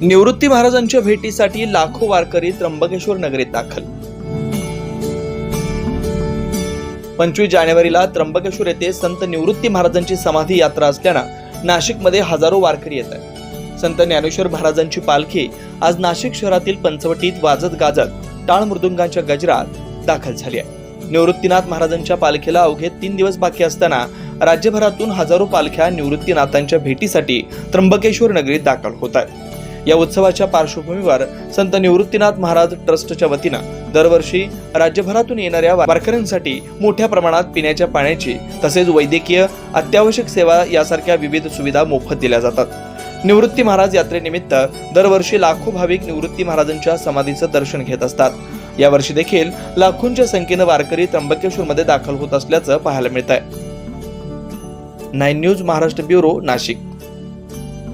निवृत्ती महाराजांच्या भेटीसाठी लाखो वारकरी त्र्यंबकेश्वर नगरीत दाखल. पंचवीस जानेवारीला त्र्यंबकेश्वर येथे संत निवृत्ती महाराजांची समाधी यात्रा असल्यानं नाशिकमध्ये हजारो वारकरी येत आहेत. संत ज्ञानेश्वर महाराजांची पालखी आज नाशिक शहरातील पंचवटीत वाजत गाजत टाळ मृदुंगांच्या गजरात दाखल झाली आहे. निवृत्तीनाथ महाराजांच्या पालखीला अवघे तीन दिवस बाकी असताना राज्यभरातून हजारो पालख्या निवृत्तीनाथांच्या भेटीसाठी त्र्यंबकेश्वर नगरीत दाखल होत आहेत. या उत्सवाच्या पार्श्वभूमीवर संत निवृत्तीनाथ महाराज ट्रस्टच्या वतीनं दरवर्षी राज्यभरातून येणाऱ्या वारकऱ्यांसाठी मोठ्या प्रमाणात पिण्याच्या पाण्याची तसेच वैद्यकीय अत्यावश्यक सेवा यासारख्या विविध सुविधा मोफत दिल्या जातात. निवृत्ती महाराज यात्रेनिमित्त दरवर्षी लाखो भाविक निवृत्ती महाराजांच्या समाधीचं दर्शन घेत असतात. यावर्षी देखील लाखोंच्या संख्येनं वारकरी त्र्यंबकेश्वरमध्ये दाखल होत असल्याचं पाहायला मिळत आहे nine news Maharashtra bureau Nashik.